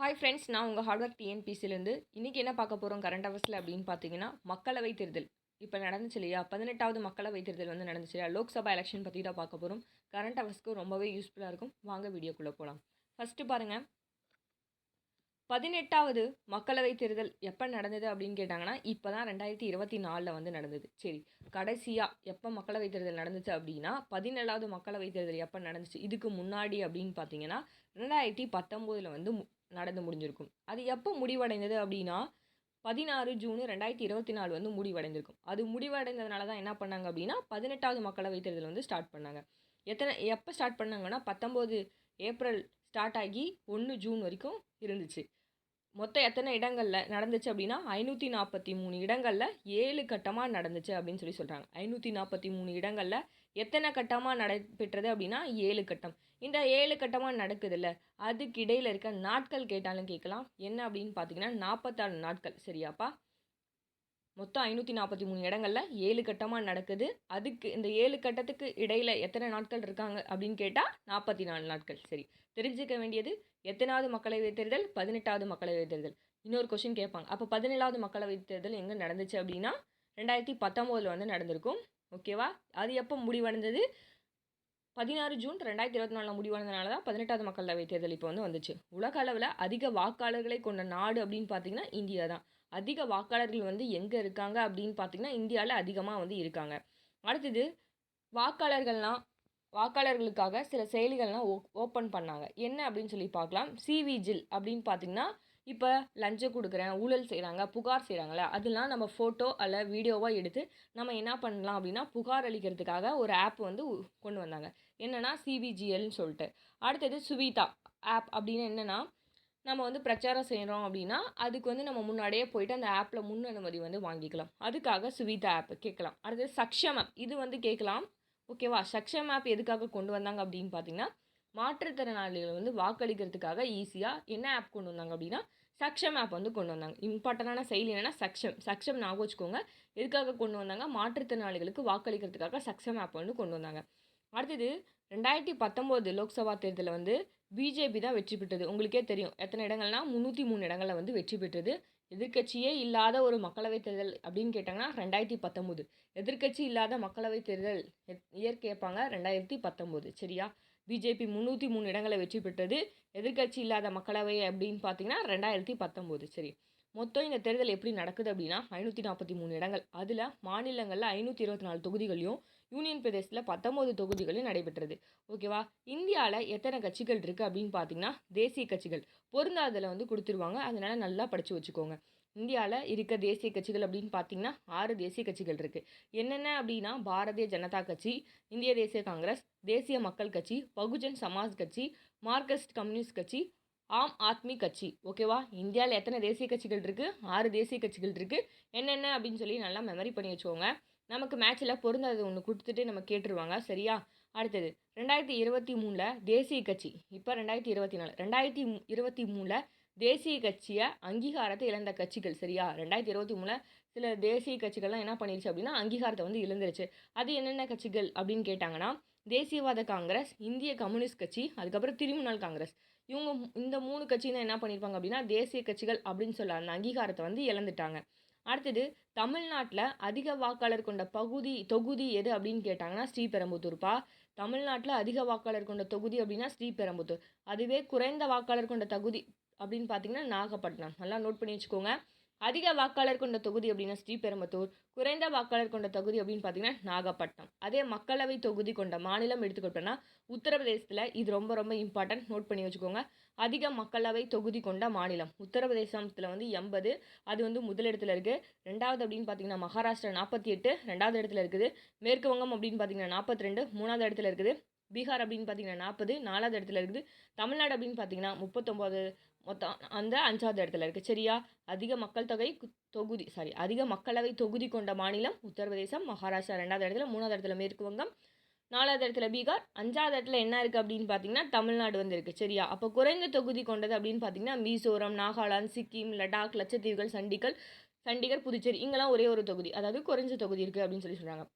Hi friends நான் உங்கள் hard work டிஎன்பிசிலேருந்து இன்றைக்கி என்ன பார்க்க போகிறோம் கரண்ட் அவர்ஸில் அப்படின்னு பார்த்தீங்கன்னா மக்களவை தேர்தல். இப்போ நடந்துச்சு இல்லையா? பதினெட்டாவது மக்களவை தேர்தல் வந்து நடந்துச்சு இல்லையா? லோக்சபா எலெக்ஷன் பற்றி தான் பார்க்க போகிறோம் கரண்ட் அவர்ஸ்க்கு ரொம்பவே யூஸ்ஃபுல்லாக இருக்கும். வாங்க வீடியோக்குள்ளே போகலாம் ஃபஸ்ட்டு பாருங்கள் பதினெட்டாவது மக்களவை தேர்தல் எப்போ நடந்தது அப்படின்னு கேட்டாங்கன்னா இப்போ தான் ரெண்டாயிரத்தி இருபத்தி நாலில் வந்து நடந்தது. சரி கடைசியாக எப்போ மக்களவை தேர்தல் நடந்துச்சு அப்படின்னா பதினேழாவது மக்களவை தேர்தல் எப்போ நடந்துச்சு? இதுக்கு முன்னாடி அப்படின்னு பார்த்தீங்கன்னா ரெண்டாயிரத்தி பத்தொம்போதில் வந்து மு- நடந்து முடிஞ்சிருக்கும். அது எப்போ முடிவடைந்தது அப்படின்னா பதினாறு ஜூன் ரெண்டாயிரத்தி இருபத்தி நாலு வந்து முடிவடைந்திருக்கும். அது முடிவடைந்ததுனால தான் என்ன பண்ணாங்க அப்படின்னா பதினெட்டாவது மக்களவை தேர்தல் வந்து ஸ்டார்ட் பண்ணாங்க. எத்தனை எப்போ ஸ்டார்ட் பண்ணாங்கன்னா பத்தொம்போது ஏப்ரல் ஸ்டார்ட் ஆகி ஒன்று ஜூன் வரைக்கும் இருந்துச்சு. மொத்தம் எத்தனை இடங்களில் நடந்துச்சு அப்படின்னா ஐநூற்றி நாற்பத்தி மூணு இடங்களில் ஏழு கட்டமாக நடந்துச்சு அப்படின்னு சொல்லி சொல்கிறாங்க ஐநூற்றி நாற்பத்தி மூணு இடங்களில் எத்தனை கட்டமாக நடைபெற்றது அப்படின்னா ஏழு கட்டம். இந்த ஏழு கட்டமாக நடக்குதுல்ல அதுக்கு இடையில் இருக்க நாட்கள் கேட்டாலும் கேட்கலாம். என்ன அப்படின்னு பார்த்தீங்கன்னா நாற்பத்தாறு நாட்கள். சரியாப்பா? மொத்தம் ஐநூற்றி நாற்பத்தி மூணு இடங்களில் ஏழு கட்டமாக நடக்குது. அதுக்கு இந்த ஏழு கட்டத்துக்கு இடையில் எத்தனை நாட்கள் இருக்காங்க அப்படின்னு கேட்டால் நாற்பத்தி நாலு நாட்கள். சரி தெரிஞ்சுக்க வேண்டியது எத்தனாவது மக்களவைத் தேர்தல் பதினெட்டாவது மக்களவைத் தேர்தல் இன்னொரு கொஷின் கேட்பாங்க. அப்போ பதினேழாவது மக்களவைத் தேர்தல் எங்கே நடந்துச்சு அப்படின்னா ரெண்டாயிரத்தி பத்தொம்போதில் வந்து நடந்திருக்கும். ஓகேவா? அது எப்போ முடிவடைந்தது? பதினாறு ஜூன் ரெண்டாயிரத்தி இருபத்தி நாலில் முடிவானதுனால தான் பதினெட்டாவது மக்களவை தேர்தல் இப்போ வந்து வந்துச்சு. உலக அளவில் அதிக வாக்காளர்களை கொண்ட நாடு அப்படின்னு பார்த்தீங்கன்னா இந்தியா தான். அதிக வாக்காளர்கள் வந்து எங்கே இருக்காங்க அப்படின்னு பார்த்தீங்கன்னா இந்தியாவில் அதிகமாக வந்து இருக்காங்க. அடுத்தது வாக்காளர்கள்லாம் வாக்காளர்களுக்காக சில செயலிகள்லாம் ஓ ஓப்பன் பண்ணாங்க. என்ன அப்படின்னு சொல்லி பார்க்கலாம் சிவிஜில் அப்படின்னு பார்த்தீங்கன்னா இப்போ லஞ்சம் கொடுக்குறேன் ஊழல் செய்கிறாங்க புகார் செய்கிறாங்களே அதெல்லாம் நம்ம ஃபோட்டோ அல்ல வீடியோவாக எடுத்து நம்ம என்ன பண்ணலாம் அப்படின்னா புகார் அளிக்கிறதுக்காக ஒரு ஆப் வந்து கொண்டு வந்தாங்க. என்னென்னா சிவிஜிஎல்னு சொல்லிட்டு. அடுத்தது சுவிதா ஆப் அப்படின்னு என்னென்னா நம்ம வந்து பிரச்சாரம் செய்கிறோம் அப்படின்னா அதுக்கு வந்து நம்ம முன்னாடியே போயிட்டு அந்த ஆப்பில் முன் அனுமதி வந்து வாங்கிக்கலாம். அதுக்காக சுவிதா ஆப் கேட்கலாம். அடுத்தது சக்ஷம் ஆப் இது வந்து கேட்கலாம். ஓகேவா? சக்ஷம் ஆப் எதுக்காக கொண்டு வந்தாங்க அப்படின்னு பார்த்தீங்கன்னா மாற்றுத்திறனாளிகள் வந்து வாக்களிக்கிறதுக்காக ஈஸியாக என்ன ஆப் கொண்டு வந்தாங்க அப்படின்னா சக்ஷம் ஆப் வந்து கொண்டு வந்தாங்க. இம்பார்ட்டண்டான செயலி என்னென்னா சக்ஷம் சக்ஷம் ஞாபகம் வச்சுக்கோங்க. எதுக்காக கொண்டு வந்தாங்க? மாற்றுத்திறனாளிகளுக்கு வாக்களிக்கிறதுக்காக சக்ஷம் ஆப் வந்து கொண்டு வந்தாங்க. அடுத்தது ரெண்டாயிரத்தி பத்தொம்போது லோக்சபா தேர்தலில் வந்து பிஜேபி தான் வெற்றி பெற்றது. உங்களுக்கே தெரியும். எத்தனை இடங்கள்னா முந்நூற்றி மூணு இடங்களில் வந்து வெற்றி பெற்றது. எதிர்க்கட்சியே இல்லாத ஒரு மக்களவைத் தேர்தல் அப்படின்னு கேட்டாங்கன்னா ரெண்டாயிரத்தி பத்தொம்போது. எதிர்க்கட்சி இல்லாத மக்களவைத் தேர்தல் எத்- இயர் கேட்பாங்க ரெண்டாயிரத்தி பத்தொம்போது. சரியா? பிஜேபி முந்நூற்றி மூணு இடங்களை வெற்றி பெற்றது. எதிர்க்கட்சி இல்லாத மக்களவை அப்படின்னு பார்த்தீங்கன்னா ரெண்டாயிரத்தி பத்தொம்போது சரி. மொத்தம் இந்த தேர்தல் எப்படி நடக்குது அப்படின்னா ஐநூற்றி நாற்பத்தி மூணு இடங்கள். அதில் மாநிலங்களில் ஐநூற்றி இருபத்தி நாலு தொகுதிகளையும் யூனியன் பிரதேசத்தில் பத்தொம்போது தொகுதிகளையும் நடைபெற்றது. ஓகேவா இந்தியாவில் எத்தனை கட்சிகள் இருக்குது அப்படின்னு பார்த்தீங்கன்னா தேசிய கட்சிகள். பொருந்தாதில் வந்து கொடுத்துருவாங்க. அதனால் நல்லா படித்து வச்சுக்கோங்க. இந்தியாவில் இருக்க தேசிய கட்சிகள் அப்படின்னு பார்த்தீங்கன்னா ஆறு தேசிய கட்சிகள் இருக்குது என்னென்ன அப்படின்னா பாரதிய ஜனதா கட்சி இந்திய தேசிய காங்கிரஸ் தேசிய மக்கள் கட்சி பகுஜன் சமாஜ் கட்சி மார்க்சிஸ்ட் கம்யூனிஸ்ட் கட்சி ஆம் ஆத்மி கட்சி. ஓகேவா இந்தியாவில் எத்தனை தேசிய கட்சிகள் இருக்குது ஆறு தேசிய கட்சிகள் இருக்குது என்னென்ன அப்படின்னு சொல்லி நல்லா மெமரி பண்ணி வச்சுக்கோங்க. நமக்கு மேட்ச்சில் பொருந்தாது ஒன்று கொடுத்துட்டு நம்ம கேட்டுருவாங்க. சரியா? அடுத்தது ரெண்டாயிரத்தி இருபத்தி மூணில் தேசிய கட்சி. இப்போ ரெண்டாயிரத்தி இருபத்தி நாலு ரெண்டாயிரத்தி இருபத்தி மூணில் தேசிய கட்சியை அங்கீகாரத்தை இழந்த கட்சிகள் சரியா? ரெண்டாயிரத்தி இருபத்தி மூணில் சில தேசிய கட்சிகள்லாம் என்ன பண்ணிருச்சு அப்படின்னா அங்கீகாரத்தை வந்து இழந்துருச்சு. அது என்னென்ன கட்சிகள் அப்படின்னு கேட்டாங்கன்னா தேசியவாத காங்கிரஸ் இந்திய கம்யூனிஸ்ட் கட்சி அதுக்கப்புறம் திரிமுனல் காங்கிரஸ். இவங்க இந்த மூணு கட்சியும் தான் என்ன பண்ணியிருப்பாங்க அப்படின்னா தேசிய கட்சிகள் அப்படின்னு சொல்ல அந்த அங்கீகாரத்தை வந்து இழந்துட்டாங்க. அடுத்தது தமிழ்நாட்டில் அதிக வாக்காளர் கொண்ட பகுதி தொகுதி எது அப்படின்னு கேட்டாங்கன்னா ஸ்ரீபெரும்புத்தூர்ப்பா தமிழ்நாட்டில் அதிக வாக்காளர் கொண்ட தொகுதி அப்படின்னா ஸ்ரீபெரும்புத்தூர். அதுவே குறைந்த வாக்காளர் கொண்ட தொகுதி அப்படின்னு பார்த்தீங்கன்னா நாகப்பட்டினம். நல்லா நோட் பண்ணி வச்சுக்கோங்க. அதிக வாக்காளர் கொண்ட தொகுதி அப்படின்னா ஸ்ரீபெரும்புத்தூர். குறைந்த வாக்காளர் கொண்ட தொகுதி அப்படின்னு பார்த்தீங்கன்னா நாகப்பட்டினம். அதே மக்களவை தொகுதி கொண்ட மாநிலம் எடுத்துக்கிட்டோம்னா உத்தரப்பிரதேசத்தில் இது ரொம்ப ரொம்ப இம்பார்ட்டன்ட் நோட் பண்ணி வச்சுக்கோங்க. அதிக மக்களவை தொகுதி கொண்ட மாநிலம். உத்தரப்பிரதேசத்தில் வந்து எண்பது அது வந்து முதலிடத்தில் இருக்குது ரெண்டாவது அப்படின்னு பார்த்தீங்கன்னா மகாராஷ்டிரா நாற்பத்தி எட்டு ரெண்டாவது இடத்துல இருக்குது. மேற்கு வங்கம் அப்படின்னு பார்த்தீங்கன்னா நாற்பத்தி ரெண்டு மூணாவது இடத்துல இருக்குது. பீகார் அப்படின்னு பார்த்தீங்கன்னா நாற்பது நாலாவது இடத்துல இருக்குது. தமிழ்நாடு அப்படின்னு பார்த்தீங்கன்னா முப்பத்தொம்போது மொத்தம் அந்த அஞ்சாவது இடத்துல இருக்குது சரியா? அதிக மக்கள் தொகை தொகுதி சாரி அதிக மக்களவை தொகுதி கொண்ட மாநிலம் உத்தரப்பிரதேசம் மகாராஷ்டிரா ரெண்டாவது இடத்துல மூணாவது இடத்துல மேற்கு வங்கம் நாலாவது இடத்துல பீகார் அஞ்சாவது இடத்துல என்ன இருக்குது அப்படின்னு பார்த்தீங்கன்னா தமிழ்நாடு வந்திருக்கு சரியா? அப்போ குறைந்த தொகுதி கொண்டது அப்படின்னு பார்த்தீங்கன்னா மிசோரம் நாகாலாந்து சிக்கிம் லடாக் லட்சத்தீவுகள் சண்டிகர் சண்டிகர் புதுச்சேரி இங்கெல்லாம் ஒரே ஒரு தொகுதி அதாவது குறைஞ்ச தொகுதி இருக்குது அப்படின்னு சொல்லி சொல்கிறாங்க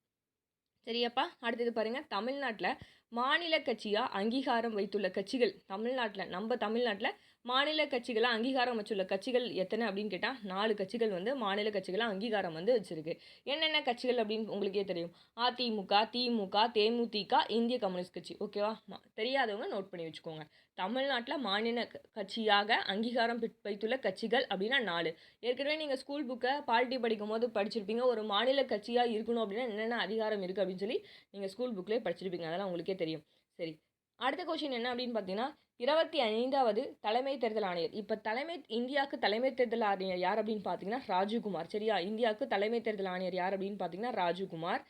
சரியாப்பா அடுத்தது பாருங்கள் தமிழ்நாட்டில் மாநில கட்சியாக அங்கீகாரம் வைத்துள்ள கட்சிகள்? தமிழ்நாட்டில் நம்ம தமிழ்நாட்டில் மாநில கட்சிகளை அங்கீகாரம் வச்சுள்ள கட்சிகள் எத்தனை அப்படின்னு கேட்டால் நாலு கட்சிகள் வந்து மாநில கட்சிகளாக அங்கீகாரம் வந்து வச்சுருக்கு. என்னென்ன கட்சிகள் அப்படின்னு உங்களுக்கே தெரியும். அதிமுக திமுக தேமுதிக இந்திய கம்யூனிஸ்ட் கட்சி. ஓகேவா? தெரியாதவங்க நோட் பண்ணி வச்சுக்கோங்க. தமிழ்நாட்டில் மாநில கட்சியாக அங்கீகாரம் வைத்துள்ள கட்சிகள் அப்படின்னா நாலு. ஏற்கனவே நீங்கள் ஸ்கூல் புக்கை பாலிட்டி படிக்கும் போது படிச்சிருப்பீங்க. ஒரு மாநில கட்சியாக இருக்கணும் அப்படின்னா என்னென்ன அதிகாரம் இருக்குது அப்படின்னு சொல்லி நீங்கள் ஸ்கூல் புக்லேயே படிச்சிருப்பீங்க. அதெல்லாம் உங்களுக்கே தெரியும். சரி. அடுத்த கொஷின் என்ன அப்படின்னு பார்த்தீங்கன்னா இருபத்தி ஐந்தாவது தலைமை தேர்தல் ஆணையர். இப்போ தலைமை இந்தியாவுக்கு தலைமை தேர்தல் ஆணையர் யார் அப்படின்னு பார்த்தீங்கன்னா ராஜீவ்குமார் சரியா? இந்தியாவுக்கு தலைமை தேர்தல் ஆணையர் யார் அப்படின்னு பார்த்தீங்கன்னா ராஜீவ்குமார்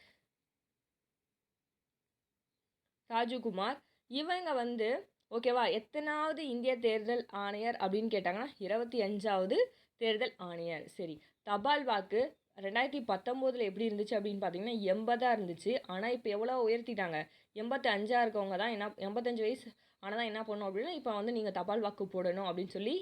ராஜீவ்குமார் இவங்க வந்து ஓகேவா? எத்தனாவது இந்திய தேர்தல் ஆணையர் அப்படின்னு கேட்டாங்கன்னா இருபத்தி அஞ்சாவது தேர்தல் ஆணையர். சரி தபால் வாக்கு ரெண்டாயிரத்தி பத்தொம்போதில் எப்படி இருந்துச்சு அப்படின்னு பார்த்தீங்கன்னா எண்பதாக இருந்துச்சு. ஆனால் இப்போ எவ்வளோ உயர்த்திட்டாங்க? எண்பத்தி அஞ்சாக இருக்கவங்க தான் என்ன எண்பத்தஞ்சு வயசு ஆனால் தான் என்ன பண்ணணும் அப்படின்னா இப்போ வந்து நீங்கள் தபால் வாக்கு போடணும் அப்படின்னு சொல்லி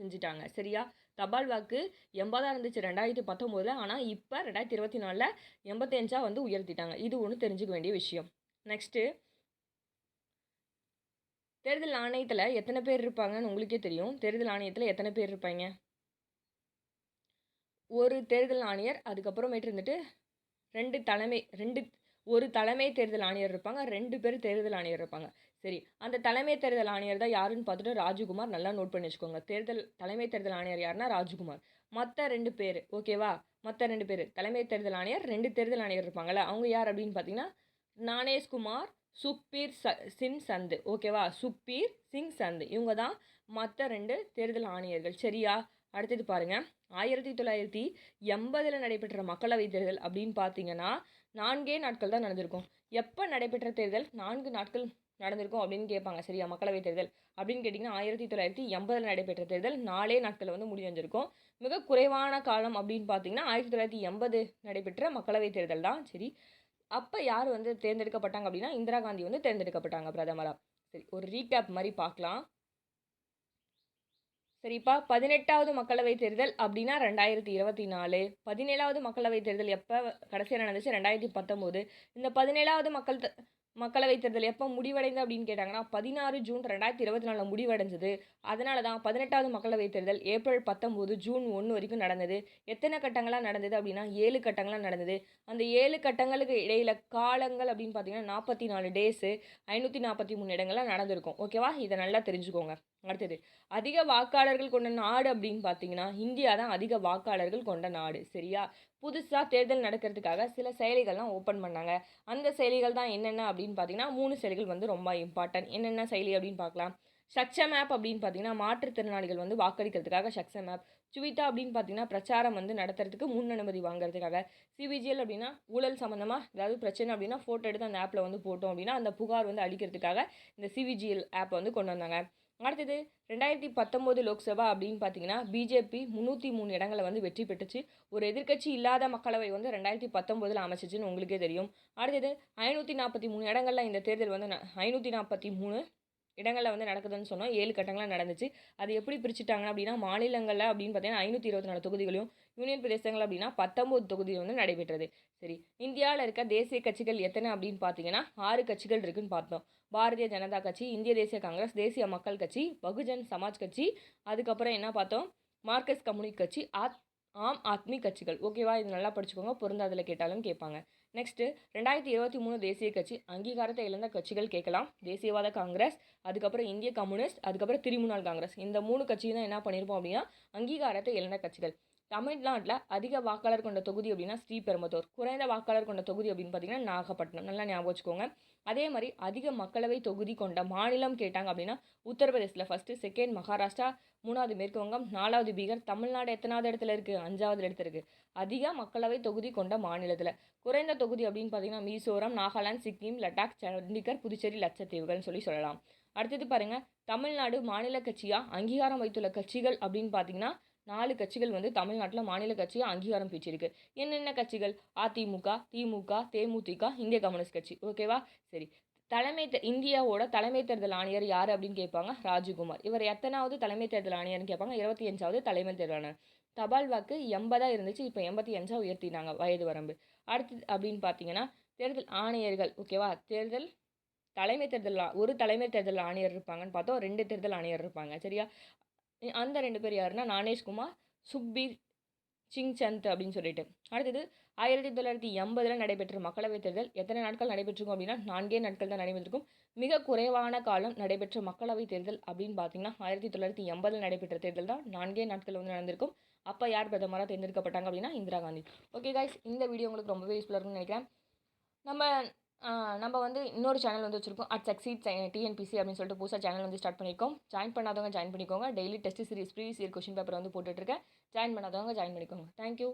செஞ்சுட்டாங்க. சரியா? தபால் வாக்கு எண்பதாக இருந்துச்சு ரெண்டாயிரத்தி பத்தொம்போதில். ஆனால் இப்போ ரெண்டாயிரத்தி இருபத்தி நாலில் எண்பத்தஞ்சா வந்து உயர்த்திட்டாங்க. இது ஒன்று தெரிஞ்சுக்க வேண்டிய விஷயம். நெக்ஸ்ட்டு தேர்தல் ஆணையத்தில் எத்தனை பேர் இருப்பாங்கன்னு உங்களுக்கே தெரியும். தேர்தல் ஆணையத்தில் எத்தனை பேர் இருப்பாங்க? ஒரு தேர்தல் ஆணையர் அதுக்கப்புறமேட்டு இருந்துட்டு ரெண்டு தலைமை ரெண்டு ஒரு தலைமை தேர்தல் ஆணையர் இருப்பாங்க ரெண்டு பேர் தேர்தல் ஆணையர் இருப்பாங்க. சரி அந்த தலைமை தேர்தல் ஆணையர் தான் யாருன்னு பார்த்துட்டு ராஜகுமார் நல்லா நோட் பண்ணி வச்சுக்கோங்க. தேர்தல் தலைமை தேர்தல் ஆணையர் யாருன்னா ராஜகுமார். மற்ற ரெண்டு பேர் ஓகேவா மற்ற ரெண்டு பேர் தலைமை தேர்தல் ஆணையர் ரெண்டு தேர்தல் ஆணையர் இருப்பாங்கள்ல அவங்க யார் அப்படின்னு பார்த்தீங்கன்னா நானேஷ்குமார் சுப்பீர் ச சிங் சந்து. ஓகேவா சுப்பீர் சிங் சந்து. இவங்க தான் மற்ற ரெண்டு தேர்தல் ஆணையர்கள். சரியா? அடுத்தது பாருங்கள் ஆயிரத்தி தொள்ளாயிரத்தி எண்பதில் நடைபெற்ற மக்களவைத் தேர்தல் அப்படின்னு பார்த்தீங்கன்னா நான்கே நாட்கள் தான் நடந்திருக்கும். எப்போ நடைபெற்ற தேர்தல்? நான்கு நாட்கள் நடந்திருக்கும் அப்படின்னு கேட்பாங்க. சரியா? மக்களவைத் தேர்தல். அப்படின்னு கேட்டிங்கன்னா ஆயிரத்தி தொள்ளாயிரத்தி எண்பதில் நடைபெற்ற தேர்தல் நாலே நாட்களில் வந்து முடிஞ்சிருக்கும் மிக குறைவான காலம் அப்படின்னு பார்த்தீங்கன்னா ஆயிரத்தி தொள்ளாயிரத்தி எண்பது நடைபெற்ற மக்களவைத் தேர்தல் தான். சரி. அப்போ யார் வந்து தேர்ந்தெடுக்கப்பட்டாங்க அப்படின்னா இந்திரா காந்தி வந்து தேர்ந்தெடுக்கப்பட்டாங்க பிரதமராக சரி ஒரு ரீகேப் மாதிரி பார்க்கலாம். சரிப்பா பதினெட்டாவது மக்களவைத் தேர்தல் அப்படின்னா ரெண்டாயிரத்தி இருபத்தி நாலு. பதினேழாவது மக்களவைத் தேர்தல் எப்போ கடைசியாக நடந்துச்சு? ரெண்டாயிரத்தி பத்தொம்போது. இந்த பதினேழாவது மக்கள் மக்களவைத் தேர்தல் எப்போ முடிவடைந்து அப்படின்னு கேட்டாங்கன்னா பதினாறு ஜூன் ரெண்டாயிரத்தி இருபத்தி நாலில் முடிவடைஞ்சது. அதனால தான் பதினெட்டாவது மக்களவைத் தேர்தல் ஏப்ரல் பத்தொம்போது ஜூன் ஒன்று வரைக்கும் நடந்தது. எத்தனை கட்டங்களாக நடந்தது அப்படின்னா ஏழு கட்டங்களாக நடந்தது. அந்த ஏழு கட்டங்களுக்கு இடையில காலங்கள் அப்படின்னு பார்த்தீங்கன்னா நாற்பத்தி நாலு டேஸு ஐநூற்றி நாற்பத்தி மூணு இடங்கள்லாம் நடந்திருக்கும். ஓகேவா இதை நல்லா தெரிஞ்சுக்கோங்க. அடுத்தது அதிக வாக்காளர்கள் கொண்ட நாடு அப்படின்னு பார்த்தீங்கன்னா இந்தியா தான் அதிக வாக்காளர்கள் கொண்ட நாடு. சரியா? புதுசாக தேர்தல் நடக்கிறதுக்காக சில செயலிகள்லாம் ஓப்பன் பண்ணாங்க. அந்த செயலிகள் தான் என்னென்ன அப்படின்னு பார்த்தீங்கன்னா மூணு செயலிகள் வந்து ரொம்ப இம்பார்ட்டன்ட் என்னென்ன செயலி அப்படின்னு பார்க்கலாம் சக்ஷம் ஆப் அப்படின்னு பார்த்தீங்கன்னா மாற்றுத்திறனாளிகள் வந்து வாக்களிக்கிறதுக்காக சக்ஷம் ஆப் சுவிதா அப்படின்னு பார்த்தீங்கன்னா பிரச்சாரம் வந்து நடத்துறதுக்கு முன் அனுமதி வாங்குறதுக்காக. சிவிஜிஎல் அப்படின்னா ஊழல் சம்மந்தமாக ஏதாவது பிரச்சனை அப்படின்னா ஃபோட்டோ எடுத்து அந்த ஆப்பில் வந்து போட்டோம் அப்படின்னா அந்த புகார் வந்து அளிக்கிறதுக்காக இந்த சிவிஜிஎல் ஆப் வந்து கொண்டு வந்தாங்க. அடுத்தது ரெண்டாயிரத்தி பத்தொம்போது லோக்சபா அப்படின்னு பார்த்தீங்கன்னா பிஜேபி முந்நூற்றி மூணு இடங்களை வந்து வெற்றி பெற்றுச்சு. ஒரு எதிர்க்கட்சி இல்லாத மக்களவை வந்து ரெண்டாயிரத்தி பத்தொம்போதில் அமைச்சிச்சுன்னு உங்களுக்கே தெரியும். அடுத்தது ஐநூற்றி நாற்பத்தி மூணு இடங்களில் இந்த தேர்தல் வந்து ஐநூற்றி நாற்பத்தி மூணு இடங்களில் வந்து நடக்குதுன்னு சொன்னோம். ஏழு கட்டங்களாக நடந்துச்சு. அது எப்படி பிரிச்சுட்டாங்க அப்படின்னா மாநிலங்களில் அப்படின்னு பார்த்தீங்கன்னா ஐநூற்றி இருபத்தி நாலு தொகுதிகளையும் யூனியன் பிரதேசங்கள் அப்படின்னா பத்தொம்போது தொகுதி வந்து நடைபெற்றது. சரி இந்தியாவில் இருக்க தேசிய கட்சிகள் எத்தனை அப்படின்னு பார்த்தீங்கன்னா ஆறு கட்சிகள் இருக்குன்னு பார்த்தோம். பாரதிய ஜனதா கட்சி இந்திய தேசிய காங்கிரஸ் தேசிய மக்கள் கட்சி பகுஜன் சமாஜ் கட்சி அதுக்கப்புறம் என்ன பார்த்தோம்? மார்க்சிஸ்ட் கம்யூனிஸ்ட் கட்சி ஆத் ஆம் ஆத்மி கட்சிகள். ஓகேவா? இது நல்லா படிச்சுக்கோங்க. பொருந்தாதில் கேட்டாலும் கேட்பாங்க. நெக்ஸ்ட்டு ரெண்டாயிரத்தி இருபத்தி மூணு தேசிய கட்சி அங்கீகாரத்தை இழந்த கட்சிகள் கேட்கலாம். தேசியவாத காங்கிரஸ் அதுக்கப்புறம் இந்திய கம்யூனிஸ்ட் அதுக்கப்புறம் திரிமுனால் காங்கிரஸ். இந்த மூணு கட்சியும் தான் என்ன பண்ணியிருப்போம் அப்படின்னா அங்கீகாரத்தை இழந்த கட்சிகள். தமிழ்நாட்டில் அதிக வாக்காளர் கொண்ட தொகுதி அப்படின்னா ஸ்ரீபெரும்புதூர். குறைந்த வாக்காளர் கொண்ட தொகுதி அப்படின்னு பார்த்தீங்கன்னா நாகப்பட்டினம். நல்லா ஞாபகம் வச்சுக்கோங்க. அதே மாதிரி அதிக மக்களவை தொகுதி கொண்ட மாநிலம் கேட்டாங்க அப்படின்னா உத்தரப்பிரதேசில் ஃபஸ்ட்டு செகண்ட் மகாராஷ்டிரா மூணாவது மேற்கு வங்கம் நாலாவது பீகார் தமிழ்நாடு எத்தனாவது இடத்துல இருக்குது அஞ்சாவது இடத்துல இருக்குது அதிக மக்களவை தொகுதி கொண்ட மாநிலத்தில். குறைந்த தொகுதி அப்படின்னு பார்த்தீங்கன்னா மீசோரம் நாகாலாந்து சிக்கிம் லடாக் சண்டிகர் புதுச்சேரி லட்சத்தீவுகள்னு சொல்லி சொல்லலாம். அடுத்தது பாருங்கள் தமிழ்நாடு மாநில கட்சியாக அங்கீகாரம் வைத்துள்ள கட்சிகள் அப்படின்னு பார்த்தீங்கன்னா நாலு கட்சிகள் வந்து தமிழ்நாட்டில் மாநில கட்சியாக அங்கீகாரம் பெற்றிருக்கு. என்னென்ன கட்சிகள்? அதிமுக திமுக தேமுதிக இந்திய கம்யூனிஸ்ட் கட்சி. ஓகேவா? சரி. தலைமை தே- இந்தியாவோட தலைமை தேர்தல் ஆணையர் யார் அப்படின்னு கேட்பாங்க? ராஜகுமார். இவர் எத்தனாவது தலைமை தேர்தல் ஆணையர்னு கேட்பாங்க? இருபத்தி அஞ்சாவது தலைமை தேர்தல் ஆணையர். தபால் வாக்கு எண்பதாக இருந்துச்சு இப்போ எண்பத்தி அஞ்சாக உயர்த்தினாங்க வயது வரம்பு. அடுத்து அப்படின்னு பார்த்தீங்கன்னா தேர்தல் ஆணையர்கள் ஓகேவா? தேர்தல் தலைமை தேர்தல் ஒரு தலைமை தேர்தல் ஆணையர் இருப்பாங்கன்னு பார்த்தோம். ரெண்டு தேர்தல் ஆணையர் இருப்பாங்க. சரியா? அந்த ரெண்டு பேர் யாருன்னா நானேஷ்குமார் சுப்பீர் சிங் சந்த் அப்படின்னு சொல்லிட்டு. அடுத்தது ஆயிரத்தி தொள்ளாயிரத்தி எண்பதில் நடைபெற்ற மக்களவைத் தேர்தல். எத்தனை நாட்கள் நடைபெற்றிருக்கும் அப்படின்னா நான்கே நாட்கள் தான் நடைபெற்றிருக்கும். மிக குறைவான காலம் நடைபெற்ற மக்களவைத் தேர்தல் அப்படின்னு பார்த்தீங்கன்னா ஆயிரத்தி தொள்ளாயிரத்தி எண்பதில் நடைபெற்ற தேர்தல் தான் நான்கே நாட்கள் வந்து நடந்திருக்கும். அப்போ யார் பிரதமராக தேர்ந்தெடுக்கப்பட்டாங்க அப்படின்னா இந்திரா காந்தி. ஓகே காய்ஸ் இந்த வீடியோ உங்களுக்கு ரொம்பவே யூஸ்ஃபுல்லாக இருக்கும்னு நினைக்கிறேன். நம்ம நம்ம வந்து இன்னொரு சேனல் வந்து வச்சுருக்கோம். அட் சக்சீட் டிஎன்பிசி அப்படின்னு சொல்லிட்டு புதுசாக சேனல் வந்து ஸ்டார்ட் பண்ணியிருக்கோம். ஜாயின் பண்ணாதவங்க ஜாயின் பண்ணிக்கோங்க. Daily test series previous year question paper வந்து போட்டுட்ருக்கேன் ஜாயின் பண்ணாதவங்க ஜாயின் பண்ணிக்கோங்க. தேங்க்யூ